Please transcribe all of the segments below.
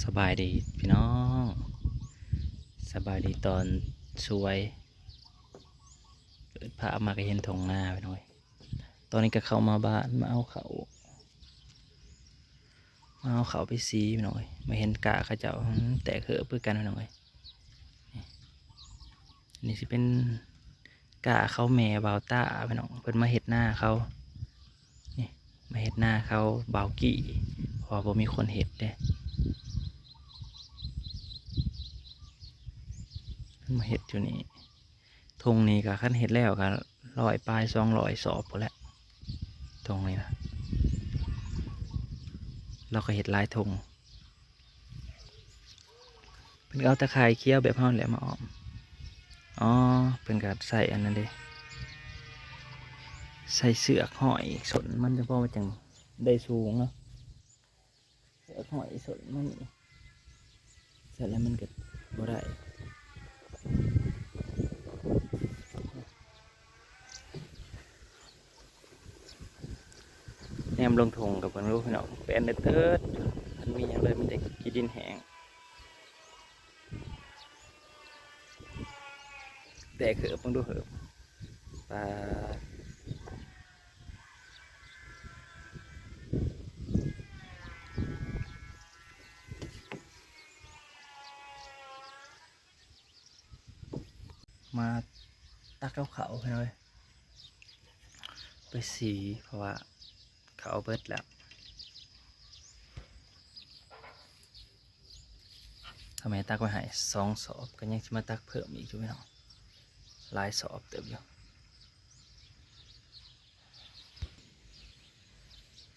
สบายดีพี่น้อง สบายดีตอนสวยเปิดผ้ามาก็เห็นทงหน้าไปหน่อย ตอนนี้ก็เข้ามาบ้านมาเอาเขามาเอาเขาไปซีไปหน่อย มาเห็นกะเขาเจ้าแตกเหอเพื่อกันไปหน่อยนี่นี่สิเป็นกะเขาแม่บาวต้าไปหน่อยเพิ่นมาเห็ดหน้าเขานี่มาเห็ดหน้าเขาบาวกี่พอบ่มีคนเห็ดเด้ มาเห็ดอยู่นี่ทงนี้กับขั้นเห็ดแล้วกับลอยปลายสองลอยสอบพอแล้วทงนี้นะเราก็เห็ดลายทงเป็นเอาตะไคร้เคี้ยวแบบห้อนแหลมาออมอ๋อเป็นการใส่อันนั้นเด้ใส่เสือกหอยสนมันจะพอมาจังได้สูงเนาะเสือกหอยสนมันนี่เสร็จแล้วมันก็บ่ได้ แนมลงทงกับคนรู้พี่น้องเป็นเติร์ดมันมีอย่างเลยมันจะกินดินแห้งแต่เขือบมึงดูเหือบปลามาตักเอาเขาไปเลยไปสีเพราะว่า เขาเอาเบิดแล้วทำไมตักไว้ให้สองสอบก็ยังจะมาตักเพิ่มอีกอยู่ไหมเนาะหลายสอบเติมอยู่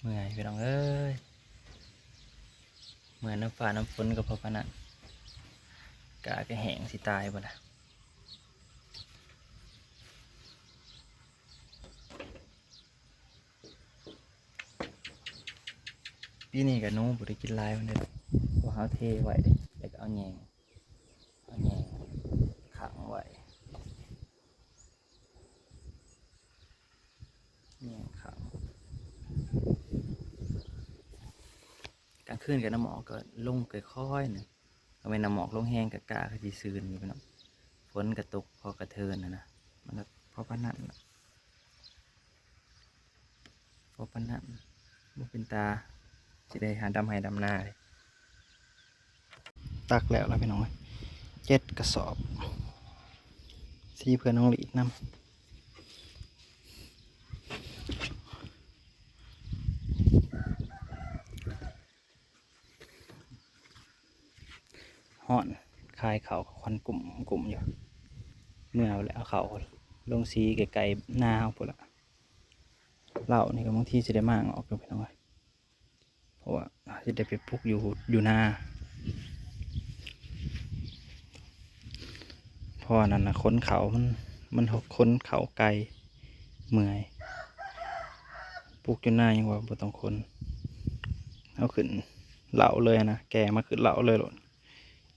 เมื่อยพี่น้องเอ้ยเมื่อน้ำฟ้าน้ำฝนก็พอพะนันกาก็แห้งสิตายบ่ละ ปีนี้กับนู้บได้กินลายมันเลยเพราเขาเทไว้เด้แล้วก็เอาแยงเอาแยงขังไว้แยงขังกลางคืนกับน้ำหมอกก็ลงค่อยๆหนึ่งก็เป็นน้ำหมอกลงแห้งกับกาก็จีซืนอยู่พี่น้องฝนกระตกพอกระเทินนะนะมันก็พอปนันล่ะพอปนนันบ่เป็นตา สิได้หาดำให้ดำหน้าเลยตักแล้วแล้วพี่น้องเจ็ดกระสอบสีเพื่อนน้องหลีดนำห่อนคายเขาควันกลุ่มกลุ่มอยู่ เมื่อเอาแล้วเขาลงสีไกลๆหน้าเอาพุ่นละเหล่านี่ก็บางทีจะได้มากออกอยู่พี่น้องเอ้ย ราะว่าจะได้ไปปลูกอยู่อยู่นาเพราะว่านั่นนะค้นเขามันมันค้นเขาไกลเมื่อยปลูกอยู่นายังว่าบ่ต้องคนเอาขึ้นเหลาเลยนะแกมาขึ้นเหลาเลยหล่น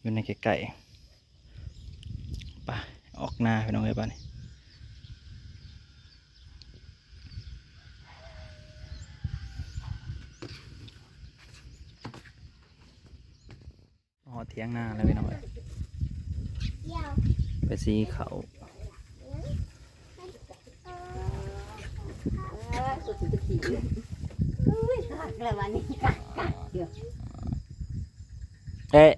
อยู่ในไก่ไปออกนาไปน้องเอ้ยบ้านนี้ เทียงนาแล้วไปน้องเอ้ยไปซีเขาสุดสุดขี่อุ้ยกักเลยวันนี้กักกักเดี๋ยวเอ๊ะ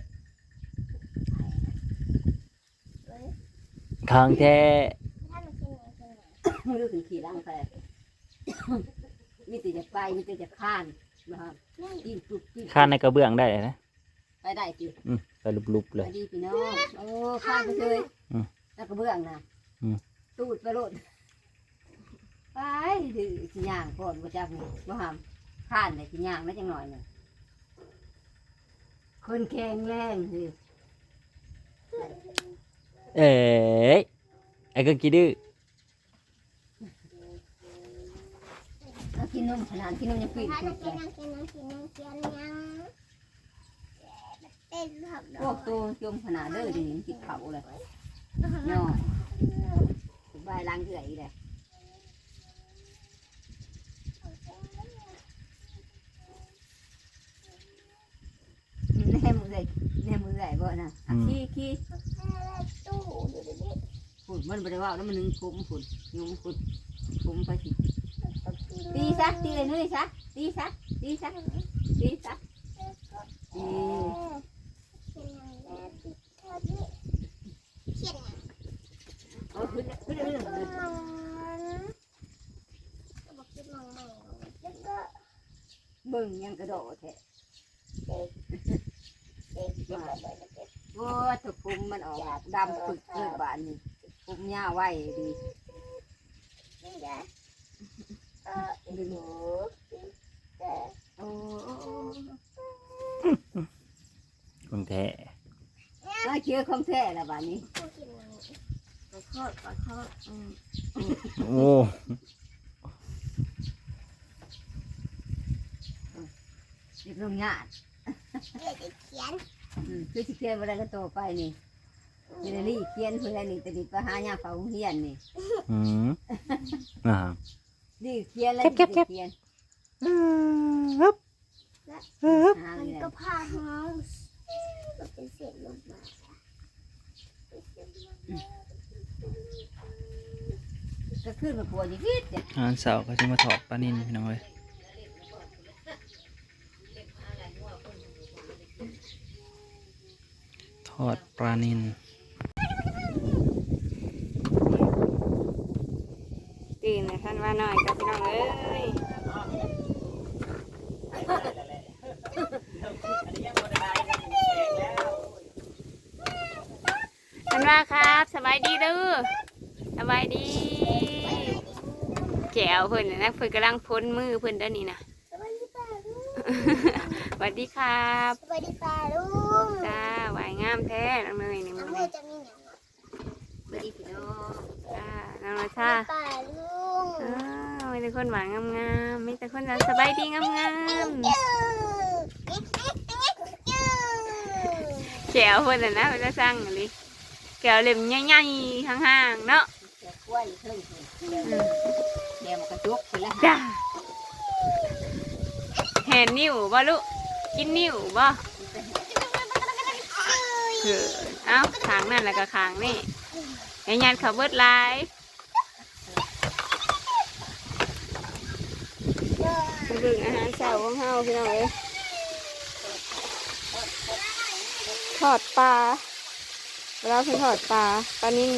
ทางแท้ไม่รู้ถึงขี่ร่างแพมีแต่จะไปมีแต่จะข้านนะครับกินปุบกินข้านในกระเบื้องได้นะ ไปได้จิอืมไปลุบๆไปเลยดีพี่น้อง โอ้ข้านไปเลยอืมแล้วก็เบื้องนะอืม ตูดไปโลดไปถือสิย่างก่อนว่าจักนี่บ่หามข้านเลยสิย่างไม่จังหน่อยหนึ่งคนแข็งแรงสิเอ๊ะไอ้ก็กี่ดื้อเอากินนมขนาดกินนมยังปีนถ้าปีจะนกิเลนยน้ำกินน้ำกินน้ำกินยังเต้นผับด พวอกกตัวจมขนาดเด้อเดี๋ยวนี้กินเขาเลยย่อสบายล้างเกลืออีกเลยแน่มือได้แน่มือได้บ่นะอะขี้ขี้ตู้อยู่ในนี้ฝุ่นมันบ่ได้ว่าแล้วมันนึงคุมฝุ่นยุงฝุ่นคุมไปสิตีซะตีเลยนุ้ยซะตีซะตีซะตีซะตี เขียน เอาขึ้นขึ้นขึ้นขึ้น บอกคิดมองใหม่แล้วก็ เบิ่ งยังกระโดดแท้เด็กเด็กเด็กเด็กเด็กโอ้ถูกคุมมันออกดำปึกเลยบานนี้คุมหญ้าไว้ดีนี่ไงเออดึงแต่โอ้คนแท้น่าเชื่อของแท้ละบานนี้ขอโทษขอโทษโอ้ เด็กลงหยาดเด็กเขียนอืมคือสิเขียนอะไรก็โตไปนี่ยินดีเขียนเพื่อนี่แต่ดิไปหาหญ้าเฝ้าโรงเฮียนนี่อืมอ่านี่เขียนแล้วเก็บเก็บเขียนฮึบฮึบหามันนี่แหละก็พาห้องมันเป็นเศษลงมาก็ขึ้นมาปวดอยู่นิดเนี่ยอาหารเสาร์ก็จะมาถอดปลานินพี่น้องเลย อดปลานินตื่นนะท่านว่าหน่อยกับพี่น้องเอ้ยท่านว่าครับสบายดีเด้อสบายดีแจ๋วเพิ่นน่ะนะเพิ่นกำลังพ้นมือเพิ่นเด้านนี่นะส วัสดีป้าลุงสวัสดีครับสวัสดีป้าลุงจ้าหวายงามแท้น้องเนยนี่น้มึองงเมนี่ย์จะมีหนังบดีพี่น้องจ้าน้องนาชาป้าลุงอ้าวมีแต่คนหวานงามๆมีแต่คนสบายดีงามจื้อๆแจ๋วเพิ่นน่ะนะเพิ่นจะสั่งอะไรแก้วเล่มใหญ่ๆห่างๆเนาะเสียกล้วยเพิ่งเดี๋ยวเดี๋ยวมันกระจุกไปแล้วจ้าแหนนิ้วบ่ลูก กินนิ้วบ่เออเอ้าขางนั่นแล้วก็ขางนี่ยันยันเขาเบิดหลายมาเบิ่งอาหารเช้าของเฮาพี่น้องเอ้ยทอดปลาเราคือทอดปลาปลานิ่ง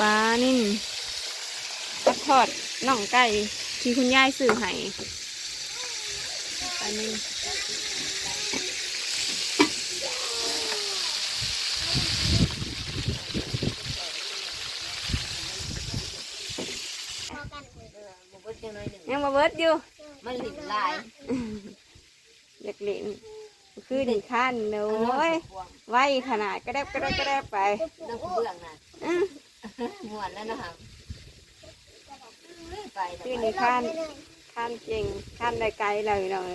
ปลานิ่งทอดน่องไก่ ที่คุณยายซื้อให้ปลานิ่งบุบจังเลยหนึ่งยังมาเบิดอยู่ มันหลิบลายอยากเล่นคือดีขั้นโอ้ยไว้ขนาดกระแดบกระแดบกระแดบไปเรื่องเบื้องน่ะอื้อม่วนแล้วนะครับ ไปคือแล้วดีขั้นขั้นเก่งขั้นได้ไกลเลยหน่อย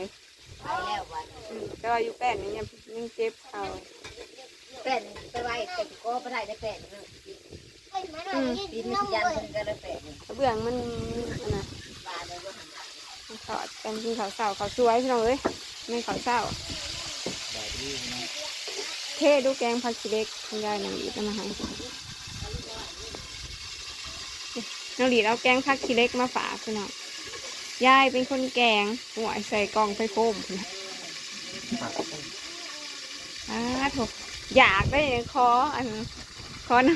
ไปแล้ววันอืมแต่ว่าอยู่แป้นนี่ยังยังเจ็บเขาเป็นไปไว้เป็นก็ไปได้ได้เป็นนะปีนมันยันมันก็ได้เป็นกระเบื้องมันอันน่ะบาเลยว่าหันมันถอดกันกินข้าวเศร้าข้าวสวยพี่น้องเอ้ยไม่ข้าวเศร้าเท่ดูแกงผักชีเล็กคุณยายน้องอีดเอามาให้ น้องอีเอาแกงผักชีเล็กมาฝากพี่น้องยายเป็นคนแกงหัวใส่กล่องไปโคมพุ่นน่ะอ้าโถอยากได้คออันคอน้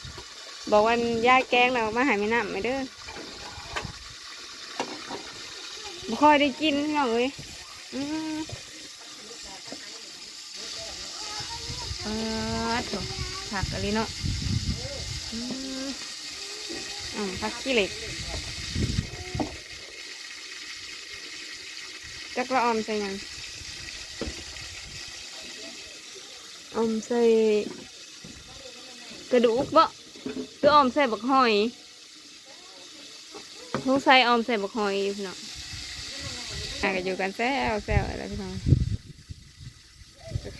ำบอกวันยายแกงเรามาหายไม่น้ำไม่เด้อบ่ค่อยได้กินพี่น้องเอ้ยอืมเออโถผักอะไรเนาะ อืมผักขี้เหล็กจักละออมใส่หยังออมใส่กระดูกบ่คือออมใส่บักหอยสงสัยออมใส่บักหอยอยู่พี่น้องอะก็อยู่กันแซวแซวอะไรพี่น้อง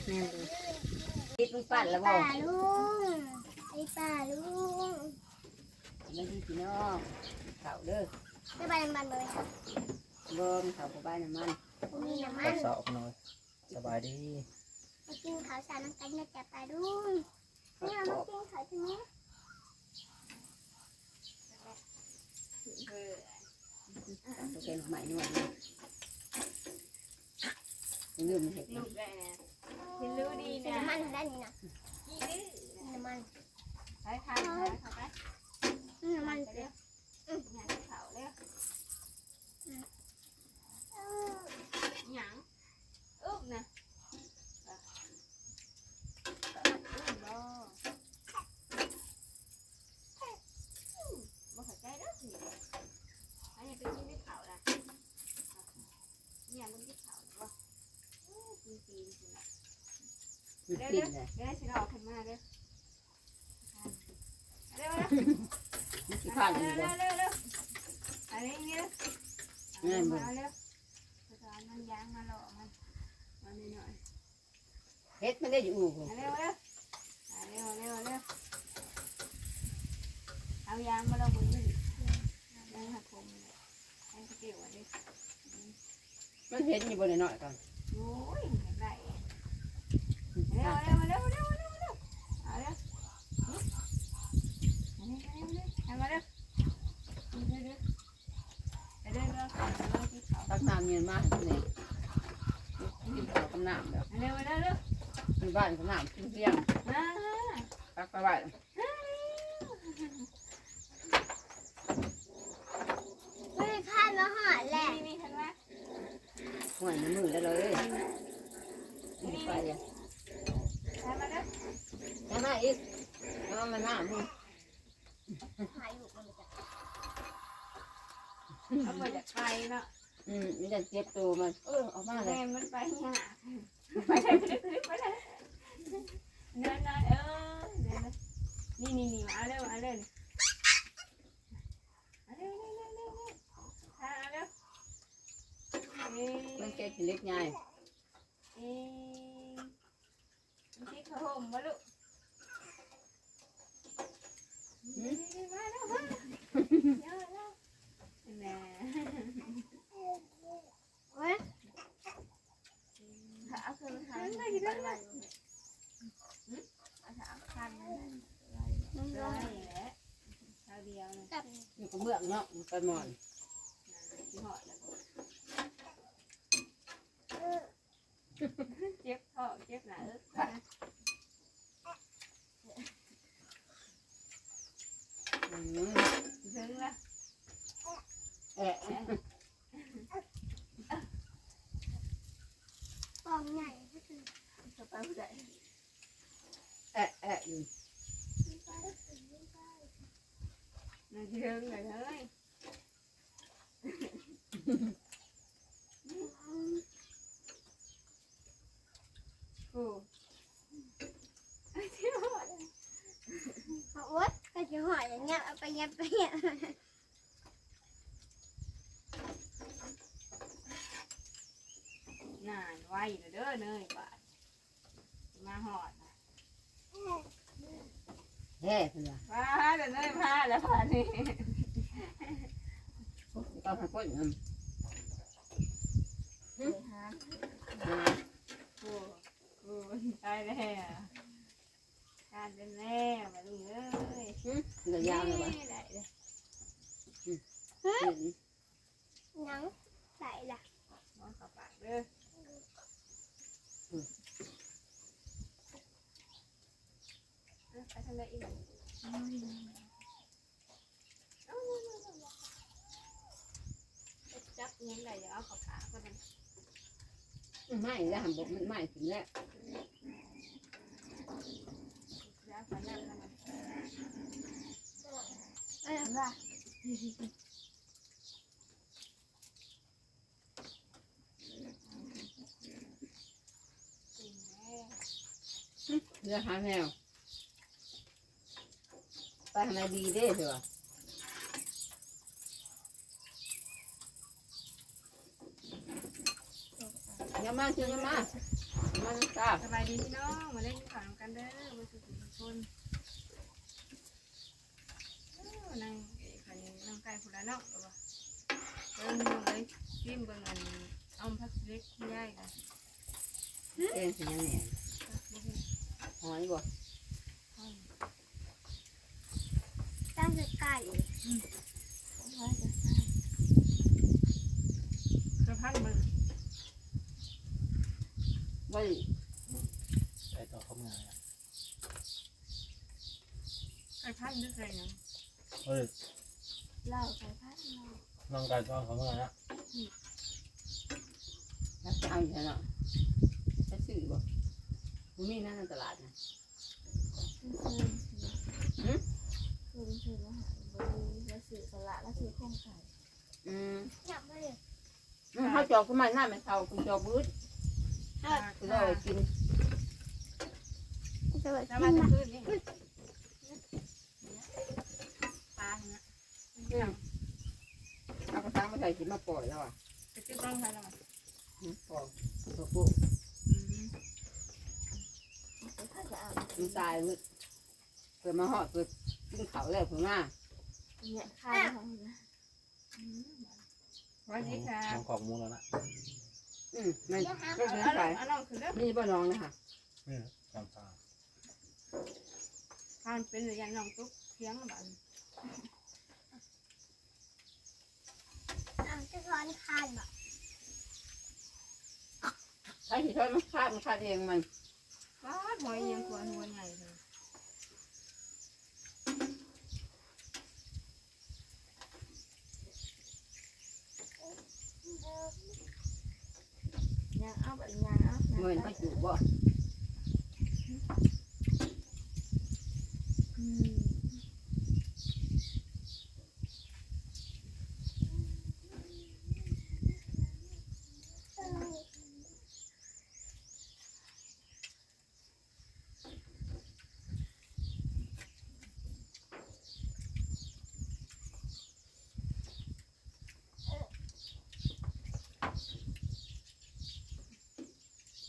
แม่นเลยคิดมันปั่นแล้วบ่ป้าลุงไอ้ป้าลุงมันดี พี่น้องเข่าเด้อสบายมันเลยบ่มเขาบ่บ้านน้ำมันมีน้ำมัข้านวเสาพี่น้องสบายดีมากินข้าวสารน้ำกันนะจ๊ะปลาดุงนี่เรามากินข้าวใช่ไหมโอเคหน่อไม้นวดนี่ลืมมันเห็ดลูกได้นะกินรู้ดีมีนะน้ำมันด้านนี้นะมีน้ำมัน ไปทานเข้าไปมี น้ำมันเร็วหยังเขาเร็วหยังอึ๊บนะอึ๊บบ่บ่เข้าใจเด้อสิอันนี้เป็นที่ไม่เขาล่ะเนี่ยมันที่เขาบ่จริงๆสินะมันเร็วเร็ดวเลยเดี๋ยวสิเราออกขึ้นมาเร็วเร็วเร็ว มัน ข้านเลยเร็วบ่เร็วเร็วอะไรนี่เร็วมาเร็วจะเอามันยางมาหล่อนมาหน่อยเฮ็ดมันได้อยู่อู่เร็วเร็วเร็วเร็วเร็วเอายางมาลงบนนี่ยางหักผมให้สติวอันนี้มันเห็นอยู่บนน้อยๆกันโอ้ยเห็นได้เร็วเร็วเร็วเร็วเร็วเร็วเอาเร็วเร็วเร็วเร็วเอามาเร็วเร็วเร็วเร็วเร็วเร็วเร็วที่เขา ตักน้ำเย็นมากนี่กินข้าวกับน้ำแบบเร็วเร็วเร็วมีบ้านกับน้ำกินเพียงมาตักไปไว้ไม่ได้าดแล้วหอดแหละนี่นี่ทันว่าห่วยในมือได้เลยไปเลยทันมาเร็วยังไงอีกเอามาหน้ามึง หายอยู่มันจะ เอาไปจากไกลเนาะอืมนี่จะเจ็บตัวมันเออออกมาเลยแม่มันไปเนี่ยไปได้ไปได้ไปได้เนินเนินเออเนินนี่นี่นี่มาเร็วมาเร็วมาเร็วเร็วเร็วเร็วมาเร็วเอ๊ะมันเจ็บเล็กใหญ่เอ๊ะที่เขาห่มมาลูกมาแล้วมาเยอะแล้วแน่เว้ยขาคือขาไม่ได้เลยขาคันเลยน้ำร้อนแหละเท่าเดียวเลยกับอยู่กับเบื้องเนาะมันไปหมอนที่หอดแล้วเจ็บท้องเจ็บหนาเอิ้อืม ถึงละ แอะ ฟองใหญ่ สบายใจ แอะแอะอยู่ มันถึงเลยเฮ้ยโอ้ที่หอด เอาวัดก็จะหอด อย่างเงี้ยเอาไปเงี้ยไปเงี้ยนานไวเลยเด้อเนยบาดมาหอดแห่เพื่อนว้าเดี๋ยวเนยพาแล้วผ่านนี่ก็ให้คนอืมโอ้โอ้ตายแล้ว ทานเป็นแล้วมาลุงเอ้ยเหลือยาวเลยวะได้เลยอืมหนังใส่ละมองเข้าปากเด้อไปทางไหนอีกจับยังไงอย่าเอาเข้าปากก็ได้ไม่แล้วหันบอกมันไม่ถึงแล้วแล้ว ขอนั่งกันนะเออว่าจริงแม่เรือหาแนวไปทางไหนดีเด้เถอะอย่ามาเชื่ออย่ามาอย่า มาน้ำตาสบายดีพี่น้อง มาเล่นข่าวกันเด้อมาสุขทุกคนนั่งขันนั่งไก่คนละเนาะเดินมองเลยซิมเบิ่งอันอาพักเล็กย่ายกันแกงสิยังแหน่พักเล็กหอยบ่ตั้งแต่ไก่กระพันมัน ไว้ใส่ต่อเข้ามากระพันนึกอะไรนะเฮ้ยเหล้าไก่พัดเหล้าน้องไก่ต้องเขาเมื่อนะแล้วเอาอยู่เนาะจะซื้อบ่บ่มีนั่นในตลาดนะคืนคืนคืนแล้วหาบริแล้วสื่อสละแล้วสื่อโครงไก่อืมอยากมาเลยอืมเขาจอกขึ้นมาหน้าแม่เฒ่าคุณจอกบื้อปลา คือเราไปกินสวัสถ้าดีมาจะนะขึ้นนี่ปลาเนี่ยเอากระซังมาใส่กินมาปล่อยแล้วอะจะขึ้นต้องใครแล้วอืมปล่อยตัวปุ๊อืมถ้าจะเอามันตายมืดเกิดมาหอดเกิดกินเขาแล้วเพิ่งมาเนี่ยข้าวของนะสวัสดีค่ะน้องของมูแล้วนะ อืมมันก็เอาเป็นเอาไปเอาลองขึ้นเด้อนี่บ่น้องนะคะนี่จำตาทานเป็นหรือยังน้องตุ๊กเพียงบ้านเอาจะร้อนคานบ่ใช้ที่ช้อนมันคาดมันคาดเองมันปลาหอยยังควรหัวใหญ่เลย ยังเอาแบบ ยังเอาเงินเขาอยู่บ่ อืม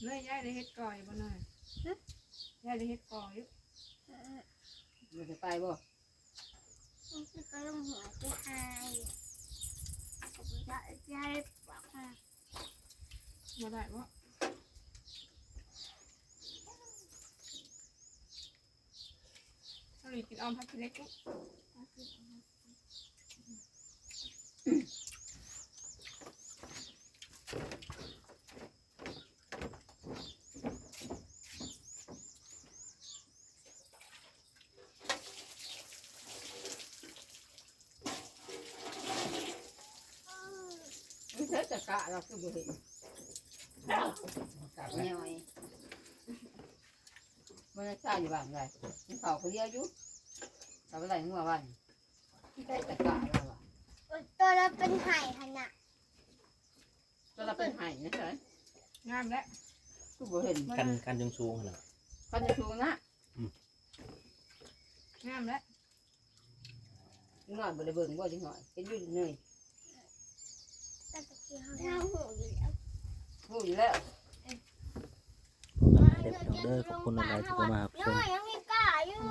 เนื้อย่ายได้เฮ็ดก่อยบ่หน่อยย่ายได้เฮ็ดก่อยอยู่มันจะไปบ่มันจะก็ต้องหัวจะหายผมจะจะให้บอกว่าบ่ได้บ่ถ้าหลีกินออมพักเล็กลูก มันใช้ตะกะเรา คือบ่เห็นกะแนวไอ้มันจะซ่าอยู่บ้านไรมันเขาเขาเรียกอยู่เขาไปไหนงัวบ้านที่ใช้ตะกะเราอะตัวเราเป็นไห่ขนาดก็เราเป็นไห้นะใช่งามแล้วคือบ่เห็นกันกันจงสูงขนาดเขาจะชูนะงามแล้วหน่อยบ่ได้เบิ่งบ่จังหน่อยเป็นอยู่เหนื่อย แต่ตะกี้เขาหูอยู่แล้วรู้อยู่แล้วเด็กน้องเด้อขอบคุณหลายๆที่เข้ามารับชน้มอยยังมีกล้าอยู่